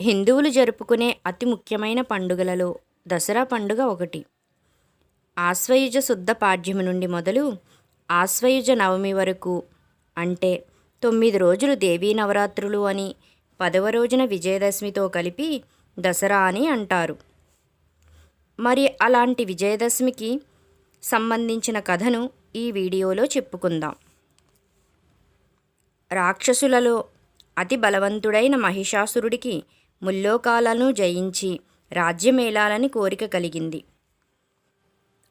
హిందువులు జరుపుకునే అతి ముఖ్యమైన పండుగలలో దసరా పండుగ ఒకటి. ఆశ్వయుజ శుద్ధ పాడ్యమి నుండి మొదలు ఆశ్వయుజ నవమి వరకు అంటే తొమ్మిది రోజులు దేవీ నవరాత్రులు అని పదవ రోజున విజయదశమితో కలిపి దసరా అని అంటారు. మరి అలాంటి విజయదశమికి సంబంధించిన కథను ఈ వీడియోలో చెప్పుకుందాం. రాక్షసులలో అతి బలవంతుడైన మహిషాసురుడికి ముల్లోకాలను జయించి రాజ్యమేలాలని కోరిక కలిగింది.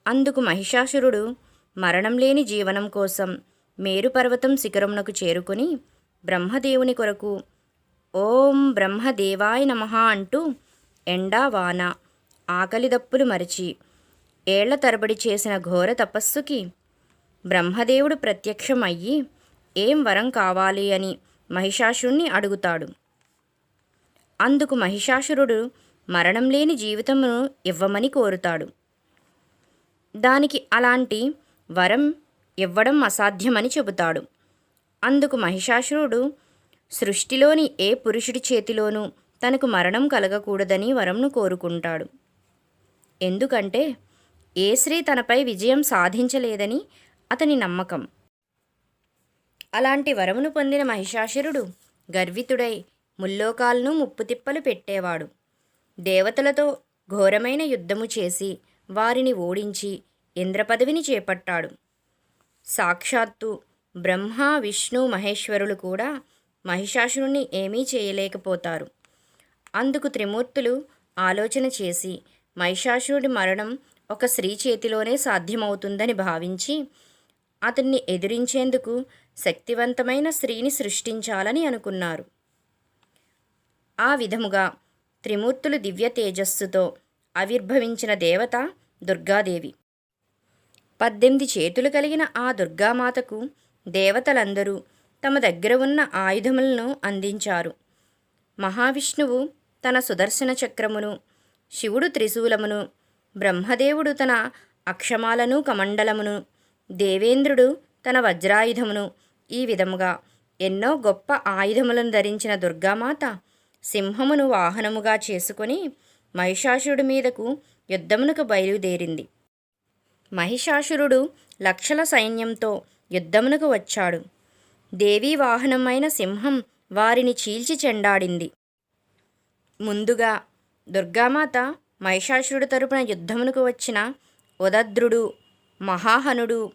అందుకు మహిషాసురుడు మరణం లేని జీవనం కోసం మేరుపర్వతం శిఖరమునకు చేరుకొని బ్రహ్మదేవుని కొరకు ఓం బ్రహ్మదేవాయ నమః అంటూ ఎండా వాన ఆకలి దప్పులు మరిచి ఏళ్ళ తరబడి చేసిన ఘోర తపస్సుకి బ్రహ్మదేవుడు ప్రత్యక్షం అయ్యి ఏం వరం కావాలి అని మహిషాసుణ్ణి అడుగుతాడు. అందుకు మహిషాసురుడు మరణం లేని జీవితమును ఇవ్వమని కోరుతాడు. దానికి అలాంటి వరం ఇవ్వడం అసాధ్యమని చెబుతాడు. అందుకు మహిషాసురుడు సృష్టిలోని ఏ పురుషుడి చేతిలోనూ తనకు మరణం కలగకూడదని వరంను కోరుకుంటాడు. ఎందుకంటే ఏ స్త్రీ తనపై విజయం సాధించలేదని అతని నమ్మకం. అలాంటి వరమును పొందిన మహిషాసురుడు గర్వితుడై ముల్లోకాలను ముప్పుతిప్పలు పెట్టేవాడు. దేవతలతో ఘోరమైన యుద్ధము చేసి వారిని ఓడించి ఇంద్రపదవిని చేపట్టాడు. సాక్షాత్తు బ్రహ్మ విష్ణు మహేశ్వరులు కూడా మహిషాసురుణ్ణి ఏమీ చేయలేకపోతారు. అందుకు త్రిమూర్తులు ఆలోచన చేసి మహిషాసురుడి మరణం ఒక స్త్రీ చేతిలోనే సాధ్యమవుతుందని భావించి అతన్ని ఎదిరించేందుకు శక్తివంతమైన స్త్రీని సృష్టించాలని అనుకున్నారు. ఆ విధముగా త్రిమూర్తులు దివ్య తేజస్సుతో ఆవిర్భవించిన దేవత దుర్గాదేవి. పద్దెనిమిది చేతులు కలిగిన ఆ దుర్గామాతకు దేవతలందరూ తమ దగ్గర ఉన్న ఆయుధములను అందించారు. మహావిష్ణువు తన సుదర్శన చక్రమును శివుడు త్రిశూలమును బ్రహ్మదేవుడు తన అక్షమాలను కమండలమును దేవేంద్రుడు తన వజ్రాయుధమును ఈ విధముగా ఎన్నో గొప్ప ఆయుధములను ధరించిన దుర్గామాత సింహమును వాహనముగా చేసుకొని మహిషాసురుడి మీదకు యుద్ధమునకు బయలుదేరింది. మహిషాసురుడు లక్షల సైన్యంతో యుద్ధమునకు వచ్చాడు. దేవీ వాహనమైన సింహం వారిని చీల్చి చెండాడింది. ముందుగా దుర్గామాత మహిషాసురుడు తరపున యుద్ధమునకు వచ్చిన ఉదద్రుడు మహాహనుడు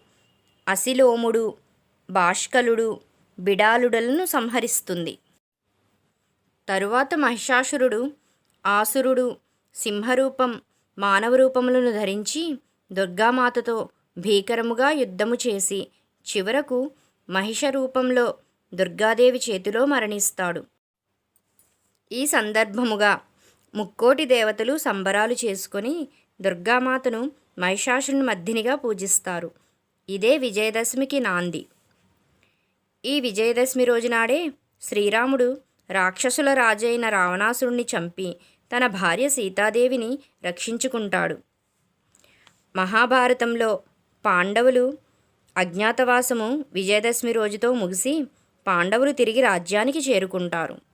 అసిలోముడు భాష్కలుడు బిడాలుడలను సంహరిస్తుంది. తరువాత మహిషాసురుడు ఆసురుడు సింహరూపం మానవ రూపములను ధరించి దుర్గామాతతో భీకరముగా యుద్ధము చేసి చివరకు మహిష రూపంలో దుర్గాదేవి చేతిలో మరణిస్తాడు. ఈ సందర్భముగా ముక్కోటి దేవతలు సంబరాలు చేసుకొని దుర్గామాతను మహిషాసుని మధ్యనిగా పూజిస్తారు. ఇదే విజయదశమికి నాంది. ఈ విజయదశమి రోజునాడే శ్రీరాముడు రాక్షసుల రాజైన రావణాసురుణ్ణి చంపి తన భార్య సీతాదేవిని రక్షించుకుంటాడు. మహాభారతంలో పాండవులు అజ్ఞాతవాసము విజయదశమి రోజుతో ముగిసి పాండవులు తిరిగి రాజ్యానికి చేరుకుంటారు.